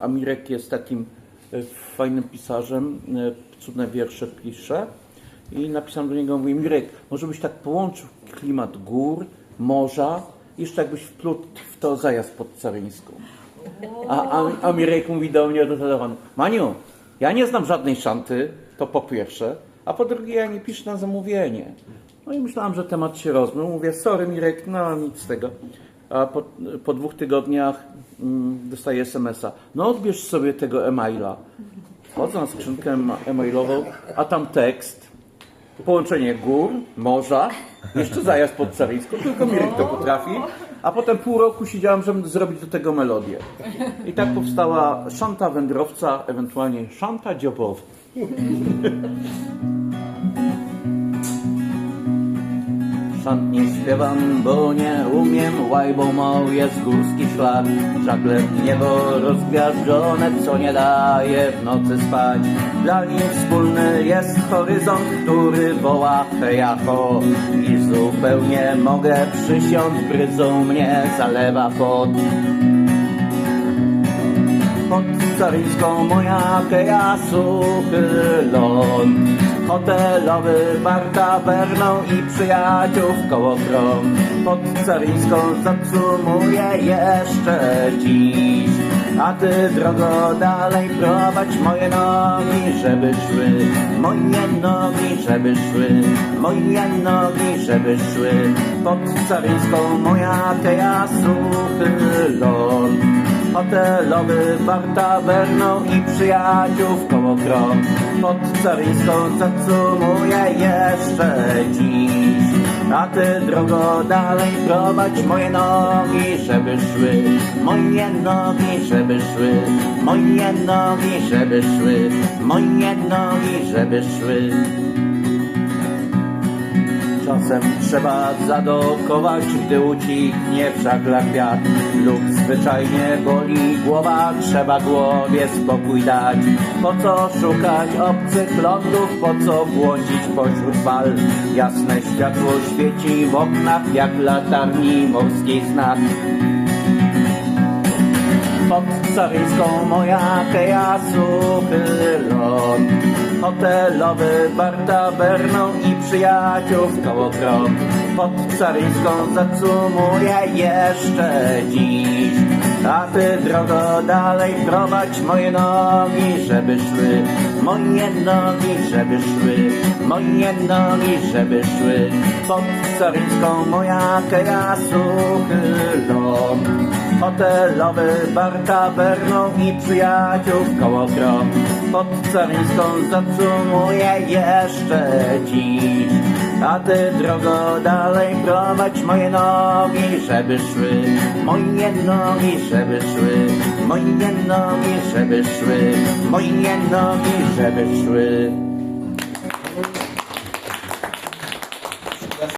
Amirek jest takim e, fajnym pisarzem, e, cudne wiersze pisze i napisałem do niego, mówię, Mirek, może byś tak połączył klimat gór, morza, jeszcze jakbyś wplótł w to zajazd pod Caryńską. A, a, a Mirek mówi do mnie do telefonu, Maniu, ja nie znam żadnej szanty, to po pierwsze, a po drugie ja nie piszę na zamówienie. No i myślałem, że temat się rozmył. Mówię, sorry Mirek, no nic z tego. A po, po dwóch tygodniach mm, dostaję SMS-a. No odbierz sobie tego e-maila. Wchodzę na skrzynkę ema- e-mailową, a tam tekst. Połączenie gór, morza, jeszcze zajazd pod tylko Mirek to potrafi. A potem pół roku siedziałem, żeby zrobić do tego melodię. I tak powstała szanta wędrowca, ewentualnie szanta dziobowa. Szant nie śpiewam, bo nie umiem, łajbą mą jest górski szlak. Żagle w niebo rozgwiażdżone, co nie daje w nocy spać. Dla nich wspólny jest horyzont, który woła hejacho. I zupełnie mogę przysiąc, gryzą mnie, zalewa pot. Pod Caryńską moja keja suchy ląd Hotelowy bar tawerną i przyjaciół w koło krąg Pod jeszcze dziś. A ty drogo dalej prowadź moje nogi, żeby szły. Moje nogi, żeby szły. Moje nogi, żeby szły. Pod moja keja suchy ląd Hotelowy bar tawerną i przyjaciół w koło krąg Pod Caryńską zatrzymuję jeszcze dziś. A ty drogo dalej prowadź moje nogi, żeby szły. Moje nogi, żeby szły. Moje nogi, żeby szły. Moje nogi, żeby szły Czasem trzeba zadokować, gdy ucichnie w żaglach wiatr Lub zwyczajnie boli głowa, trzeba głowie spokój dać. Po co szukać obcych lądów, po co błądzić pośród fal? Jasne światło świeci w oknach jak latarni morskiej znak. Pod Caryńską moja keja suchy Hotelowy bar tawerną i przyjaciół w koło krok. Pod Caryńską zacumuję jeszcze dziś. A ty drogo dalej prowadź moje nogi, żeby szły Moje nogi, żeby szły Moje nogi, żeby szły Pod Caryńską moja keja suchy ląd Hotelowy bar tawerną i przyjaciół koło krok Pod Caryńską zatrzymuję jeszcze dziś. A ty drogo dalej prowadź moje nogi, żeby szły. Moje nogi, żeby szły. Moje nogi, żeby szły. Moje nogi, żeby szły